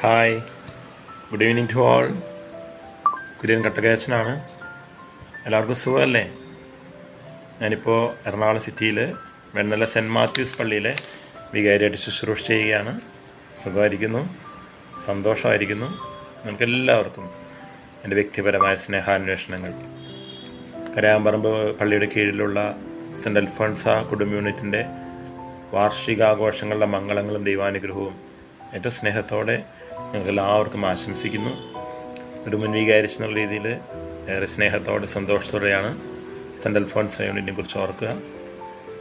Hi good evening to all Kurian കട്ടകയച്ചനാണ് എല്ലാവർക്കും സുഖമല്ലേ? ഞാനിപ്പോൾ എറണാകുളം സിറ്റിയിൽ വെണ്ണല സെന്റ് മാത്യൂസ് പള്ളിയിലെ വികാരിയായിട്ട് ശുശ്രൂഷ ചെയ്യുകയാണ്. സുഖമായിരിക്കുന്നു. സന്തോഷമായിരിക്കുന്നു. നിങ്ങൾക്കെല്ലാവർക്കും എന്റെ വ്യക്തിപരമായ സ്നേഹാന്വേഷണങ്ങൾ. കരയാമ്പറമ്പ് പള്ളിയുടെ കീഴിലുള്ള സെന്റ് അൽഫോൺസ കുടുംബ യൂണിറ്റിന്റെ വാർഷികാഘോഷങ്ങളുടെ മംഗളങ്ങളും ദൈവാനുഗ്രഹവും ഏറ്റവും സ്നേഹത്തോടെ നിങ്ങൾക്ക് എല്ലാവർക്കും ആശംസിക്കുന്നു. ഒരു മുൻവികാരിച്ച് എന്നുള്ള രീതിയിൽ ഏറെ സ്നേഹത്തോടെ സന്തോഷത്തോടെയാണ് സെൻട്രൽ ഫോൺസ് യൂണിറ്റിനെ കുറിച്ച് ഓർക്കുക.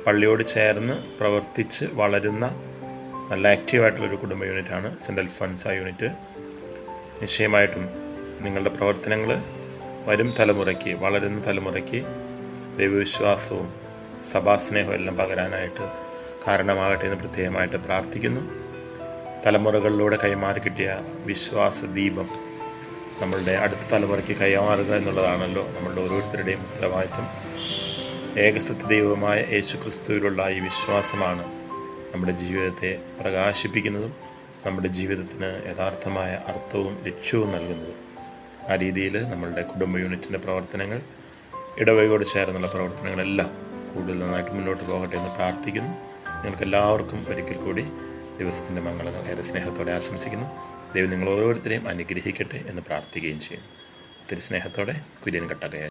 പള്ളിയോട് ചേർന്ന് പ്രവർത്തിച്ച് വളരുന്ന നല്ല ആക്റ്റീവായിട്ടുള്ളൊരു കുടുംബ യൂണിറ്റാണ് സെന്റ് അൽഫോൺസ യൂണിറ്റ്. നിശ്ചയമായിട്ടും നിങ്ങളുടെ പ്രവർത്തനങ്ങൾ വരും തലമുറയ്ക്ക് വളരുന്ന തലമുറയ്ക്ക് ദൈവവിശ്വാസവും സഭാസ്നേഹവും എല്ലാം പകരാനായിട്ട് കാരണമാകട്ടെ എന്ന് പ്രത്യേകമായിട്ട് പ്രാർത്ഥിക്കുന്നു. തലമുറകളിലൂടെ കൈമാറി കിട്ടിയ വിശ്വാസ ദീപം നമ്മളുടെ അടുത്ത തലമുറയ്ക്ക് കൈമാറുക എന്നുള്ളതാണല്ലോ നമ്മളുടെ ഓരോരുത്തരുടെയും ഉത്തരവാദിത്വം. ഏകസത്യ ദൈവമായ യേശു ക്രിസ്തുവിലുള്ള ഈ വിശ്വാസമാണ് നമ്മുടെ ജീവിതത്തെ പ്രകാശിപ്പിക്കുന്നതും നമ്മുടെ ജീവിതത്തിന് യഥാർത്ഥമായ അർത്ഥവും ലക്ഷ്യവും നൽകുന്നതും. ആ രീതിയിൽ നമ്മളുടെ കുടുംബ യൂണിറ്റിന്റെ പ്രവർത്തനങ്ങൾ ഇടവകയോട് ചേർന്നുള്ള പ്രവർത്തനങ്ങളെല്ലാം കൂടുതൽ നന്നായിട്ട് മുന്നോട്ട് പോകട്ടെ എന്ന് പ്രാർത്ഥിക്കുന്നു. നിങ്ങൾക്ക് എല്ലാവർക്കും ഒരിക്കൽ കൂടി ദിവസത്തിന്റെ മംഗളങ്ങൾ ഏറെ സ്നേഹത്തോടെ ആശംസിക്കുന്നു. ദൈവം നിങ്ങൾ ഓരോരുത്തരെയും അനുഗ്രഹിക്കട്ടെ എന്ന് പ്രാർത്ഥിക്കുകയും ചെയ്യും. ഒത്തിരി സ്നേഹത്തോടെ കുര്യൻ കട്ടകയ